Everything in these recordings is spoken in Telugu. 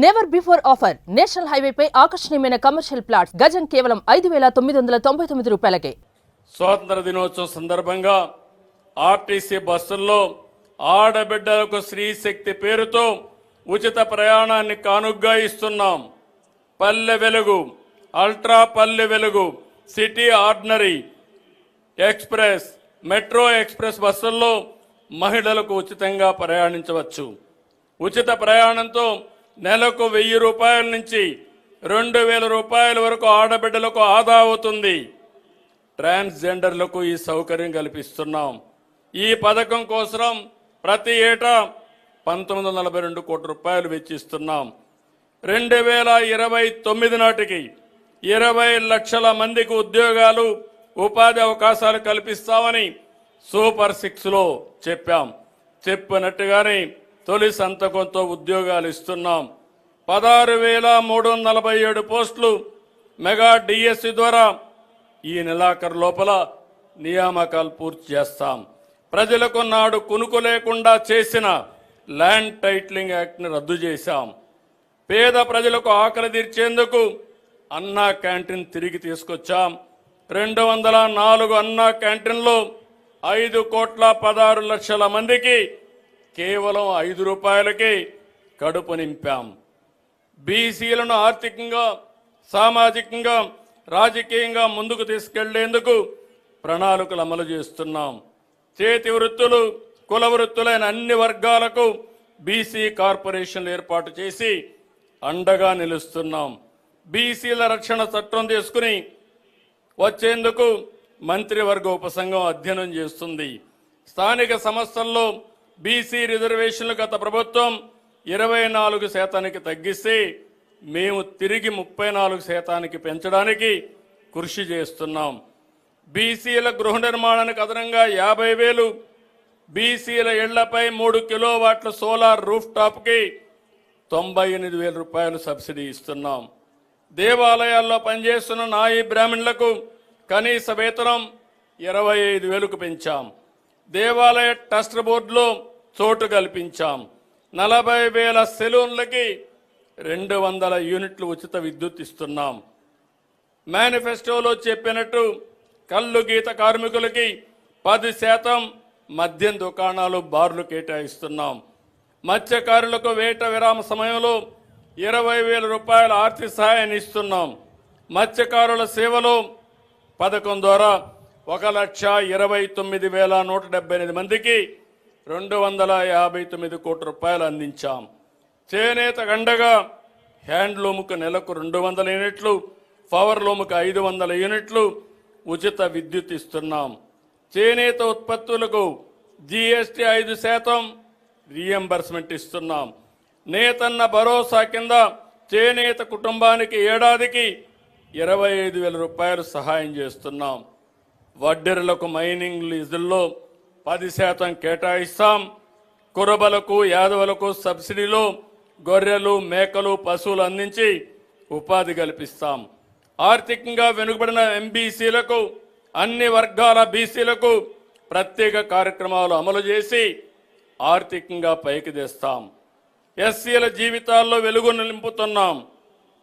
నెవర్ బిఫోర్ ఆఫర్ నేషనల్ హైవేపై ఆకర్షణీయమైన కమర్షియల్ ప్లాట్స్ గజం కేవలం ఐదు వేల తొమ్మిది వందల తొంభై తొమ్మిది రూపాయలకే. స్వాతంత్ర దినోత్సవం సందర్భంగా ఆర్టీసీ బస్సుల్లో ఆడబిడ్డలకు స్త్రీ శక్తి పేరుతో ఉచిత ప్రయాణాన్ని కానుగ్గా ఇస్తున్నాం. Palle Velugu ultra Palle Velugu city ordinary express metro express బస్సుల్లో మహిళలకు ఉచితంగా ప్రయాణించవచ్చు. ఉచిత ప్రయాణంతో నెలకు వెయ్యి రూపాయల నుంచి రెండు వేల రూపాయల వరకు ఆడబిడ్డలకు ఆదా అవుతుంది. ట్రాన్స్జెండర్లకు ఈ సౌకర్యం కల్పిస్తున్నాం. ఈ పథకం కోసం ప్రతి ఏటా పంతొమ్మిది వందల నలభై రెండు కోట్ల రూపాయలు వెచ్చిస్తున్నాం. రెండు వేల ఇరవై తొమ్మిది నాటికి ఇరవై లక్షల మందికి ఉద్యోగాలు ఉపాధి అవకాశాలు కల్పిస్తామని సూపర్ సిక్స్లో చెప్పాం. చెప్పినట్టుగానే తొలి సంతకంతో ఉద్యోగాలు ఇస్తున్నాం. పదహారు వేల మూడు వందల నలభై ఏడు పోస్టులు మెగా డిఎస్సి ద్వారా ఈ నెలాఖరు లోపల నియామకాలు పూర్తి చేస్తాం. ప్రజలకు నాడు కునుకు లేకుండా చేసిన ల్యాండ్ టైటిలింగ్ యాక్ట్ని రద్దు చేశాం. పేద ప్రజలకు ఆకలి తీర్చేందుకు అన్నా క్యాంటీన్ తిరిగి తీసుకొచ్చాం. రెండు వందల నాలుగు అన్నా క్యాంటీన్లో ఐదు కోట్ల పదహారు లక్షల మందికి కేవలం ఐదు రూపాయలకి కడుపు నింపాం. బీసీలను ఆర్థికంగా సామాజికంగా రాజకీయంగా ముందుకు తీసుకెళ్ళేందుకు ప్రణాళికలు అమలు చేస్తున్నాం. చేతి వృత్తులు కుల వృత్తులైన అన్ని వర్గాలకు బీసీ కార్పొరేషన్లు ఏర్పాటు చేసి అండగా నిలుస్తున్నాం. బీసీల రక్షణ చట్టం తీసుకుని వచ్చేందుకు మంత్రివర్గ ఉపసంఘం అధ్యయనం చేస్తుంది. స్థానిక సంస్థల్లో బీసీ రిజర్వేషన్లు గత ప్రభుత్వం ఇరవై నాలుగు శాతానికి తగ్గిస్తే మేము తిరిగి ముప్పై నాలుగు శాతానికి పెంచడానికి కృషి చేస్తున్నాం. బీసీల గృహ నిర్మాణానికి అదనంగా యాభై వేలు బీసీల ఇళ్ళపై మూడు కిలోవాట్ల సోలార్ రూఫ్ టాప్కి తొంభై ఎనిమిది వేల రూపాయలు సబ్సిడీ ఇస్తున్నాం. దేవాలయాల్లో పనిచేస్తున్న నాయి బ్రాహ్మణులకు కనీస వేతనం ఇరవై ఐదు వేలకు పెంచాం. దేవాలయ ట్రస్ట్ బోర్డులో చోటు కల్పించాం. నలభై వేల సెలూన్లకి రెండు వందల యూనిట్లు ఉచిత విద్యుత్ ఇస్తున్నాం. మేనిఫెస్టోలో చెప్పినట్టు కళ్ళు గీత కార్మికులకి పది శాతం మద్యం దుకాణాలు బార్లు కేటాయిస్తున్నాం. మత్స్యకారులకు వేట విరామ సమయంలో ఇరవై వేల రూపాయల ఆర్థిక సహాయాన్ని ఇస్తున్నాం. మత్స్యకారుల సేవలో పథకం ద్వారా ఒక లక్ష ఇరవై తొమ్మిది వేల నూట డెబ్బై ఎనిమిది మందికి రెండు వందల యాభై తొమ్మిది కోట్ల రూపాయలు అందించాం. చేనేత గండగా హ్యాండ్లూముకు నెలకు రెండు వందల యూనిట్లు పవర్లూముకు ఐదు వందల యూనిట్లు ఉచిత విద్యుత్ ఇస్తున్నాం. చేనేత ఉత్పత్తులకు జిఎస్టి ఐదు శాతం రీఎంబర్స్మెంట్ ఇస్తున్నాం. నేతన్న భరోసా కింద చేనేత కుటుంబానికి ఏడాదికి ఇరవై ఐదు వేల రూపాయలు సహాయం చేస్తున్నాం. వడ్డెరలకు మైనింగ్ లీజుల్లో పది శాతం కేటాయిస్తాం. కురబలకు యాదవులకు సబ్సిడీలో గొర్రెలు మేకలు పశువులు అందించి ఉపాధి కల్పిస్తాం. ఆర్థికంగా వెనుకబడిన ఎంబీసీలకు అన్ని వర్గాల బీసీలకు ప్రత్యేక కార్యక్రమాలు అమలు చేసి ఆర్థికంగా పైకి తెస్తాం. ఎస్సీల జీవితాల్లో వెలుగును నింపుతున్నాం.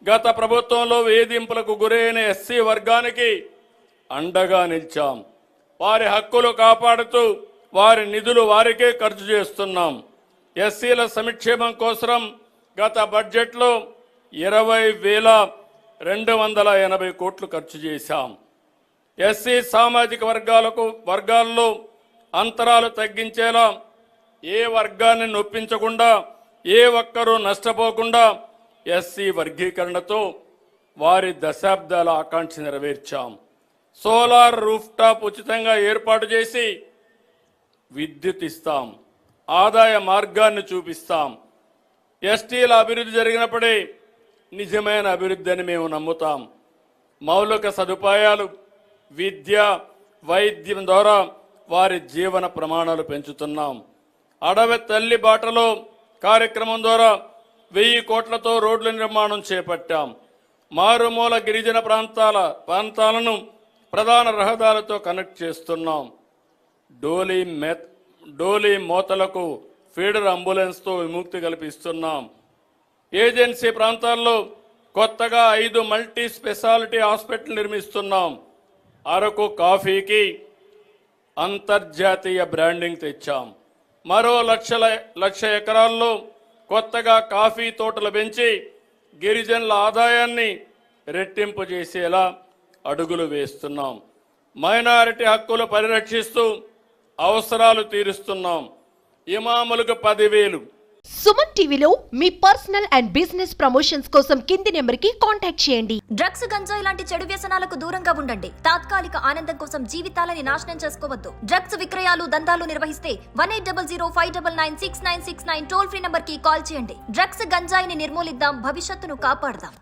గత ప్రభుత్వంలో వేధింపులకు గురైన ఎస్సీ వర్గానికి అండగా నిలిచాం. వారి హక్కులు కాపాడుతూ వారి నిధులు వారికే ఖర్చు చేస్తున్నాం. ఎస్సీల సంక్షేమం కోసం గత బడ్జెట్లో ఇరవై వేల రెండు వందల ఎనభై కోట్లు ఖర్చు చేశాం. ఎస్సీ సామాజిక వర్గాలకు వర్గాల్లో అంతరాలు తగ్గించేలా ఏ వర్గాన్ని నొప్పించకుండా ఏ ఒక్కరూ నష్టపోకుండా ఎస్సీ వర్గీకరణతో వారి దశాబ్దాల ఆకాంక్ష నెరవేర్చాం. సోలార్ రూఫ్ టాప్ ఉచితంగా ఏర్పాటు చేసి విద్యుత్ ఇస్తాం ఆదాయ మార్గాన్ని చూపిస్తాం. ఎస్టీల అభివృద్ధి జరిగినప్పుడే నిజమైన అభివృద్ధి అని మేము నమ్ముతాం. మౌలిక సదుపాయాలు విద్య వైద్యం ద్వారా వారి జీవన ప్రమాణాలు పెంచుతున్నాం. అడవి తల్లి బాటలో కార్యక్రమం ద్వారా వెయ్యి కోట్లతో రోడ్ల నిర్మాణం చేపట్టాం. మారుమూల గిరిజన ప్రాంతాల ప్రాంతాలను ప్రధాన రహదారులతో కనెక్ట్ చేస్తున్నాం. డోలీ మెత్ డోలీ మోతలకు ఫీడర్ అంబులెన్స్తో విముక్తి కల్పిస్తున్నాం. ఏజెన్సీ ప్రాంతాల్లో కొత్తగా ఐదు మల్టీ స్పెషాలిటీ హాస్పిటల్ నిర్మిస్తున్నాం. అరకు కాఫీకి అంతర్జాతీయ బ్రాండింగ్ తెచ్చాం. మరో లక్షల లక్ష ఎకరాల్లో కొత్తగా కాఫీ తోటలు పెంచి గిరిజనుల ఆదాయాన్ని రెట్టింపు చేసేలా అడుగులు వేస్తున్నాం. మైనారిటీ హక్కులు పరిరక్షిస్తూ అవసరాలు తీరుస్తున్నాం. ఇమాములకు పదివేలు. సుమన్ టీవీలో మీ పర్సనల్ అండ్ బిజినెస్ ప్రమోషన్స్ కోసం కింది నెంబర్కి కాంటాక్ట్ చేయండి. డ్రగ్స్ గంజాయి లాంటి చెడు వ్యసనాలకు దూరంగా ఉండండి. తాత్కాలిక ఆనందం కోసం జీవితాలని నాశనం చేసుకోవద్దు. డ్రగ్స్ విక్రయాలు దందాలు నిర్వహిస్తే one eight double zero five double nine six nine six nine toll free నంబర్కి కాల్ చేయండి. డ్రగ్స్ గంజాయిని నిర్మూలిద్దాం. భవిష్యత్తును కాపాడదాం.